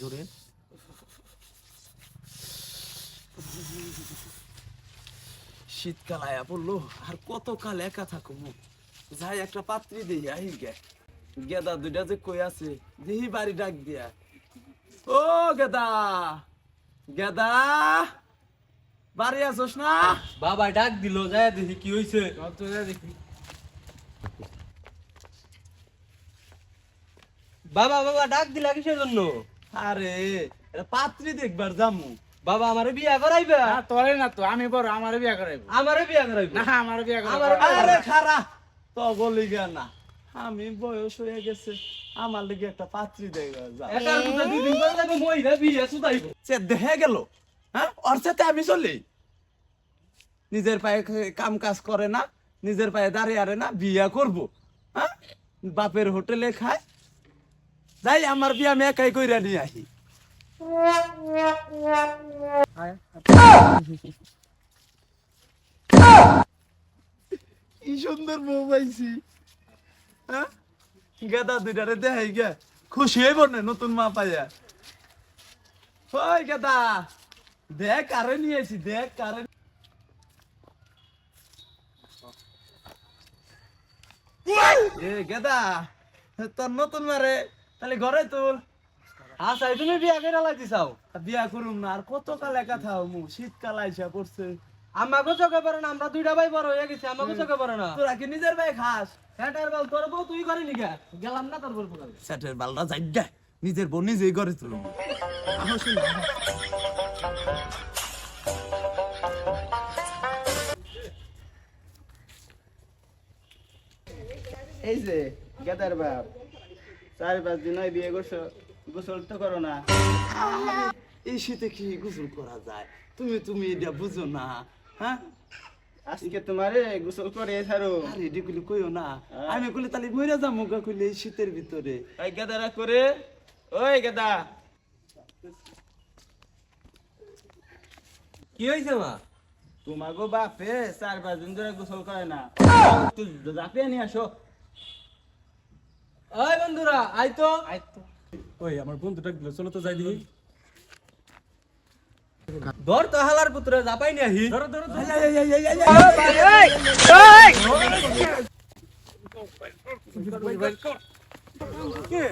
জোরে। শীতকাল আয়া পড়ল আর কত কাল একা থাকব যাই একটা পাত্রী দেই আহি গে। গেদা দুইটা যে কই আছে দেহি বাড়ি ডাক দিয়া। ও গেদা গেদা বাড়ি আসোস না? বাবা ডাক দিল যায় দেখি কি হইছে। দেখি। বাবা বাবা ডাক দিলা কিসের জন্য? আরে পাত্রী দেখবার যামু বাবা আমারে বিয়া করাইবা? না তোরে না তো আমি বড় আমার বিয়া করাইব। আমারে বিয়া করাইবা? না আমার বিয়া করাইব। আরে খারা তো বলি না। আমি বয়স হয়ে গেছে আমার লিগে একটা পাত্রী দেখবার যা এটার মধ্যে দুই দিন পরে যাবে মইরা বিয়া সুদাইব সে দেখে গেল হ্যাঁ? ওর সাথে আমি চলি। নিজের পায়ে কাম কাজ করে না নিজের পায়ে দাঁড়িয়ে আরে না বিয়া করব হ্যাঁ? বাপের হোটেলে খায় যাই আমার বিয়া আমি একাই কইরা নিয়ে আহি কি সুন্দর বউ পাইছি। হ্যাঁ? গেদা দুইটারে দেখাই গে। খুশি হইব না নতুন মা পাইয়া? ওই গেদা, দেখ কারে নিয়ে আইছি দেখ কারে এ গেদা, তোর নতুন মারে তাহলে ঘরে তুল আচ্ছা তুমি বিয়া করে লাইতে চাও বিয়া করুম না আর কত কাল একা থাও মু? শীতকাল আইসা পড়ছে। আমাকে চোখে পড়ে না আমরা দুইটা ভাই বড় হয়ে গেছি আমাকে চোখে পড়ে না। তোরা কি নিজের ভাই খাস? এটার বল তোর বউ তুই করিনি কে? গেলাম না তোর বল পোকালে সেটের বালটা যাই গে নিজের বোন নিজেই ঘরে তুলুম। এই যে গেদার বাপ। চার পাঁচ দিন হয় বিয়ে করছ গোসল তো করো না। এই শীতে কি গোসল করা যায়? তুমি তুমি এটা বুঝো না হ্যাঁ? আজকে তোমারে গোসল করে ছাড়ো। আরে এটি কইও না। আমি কইলে তাহলে মইরা যাব গা কইলে এই শীতের ভিতরে। ওই গেদারা করে ওই গেদা। কি হইছে মা? তোমাগো বাপে চার পাঁচ দিন ধরে গোসল করে না। তুই জাপে নিয়ে আসো। ওই বন্ধুরা আই তো ওই আমার বন্ধুটা গেল চলো তো যাই দিই ধর তো হালার পুত্র জাপাই নি আহি ধরো ধরো ধরো। কে?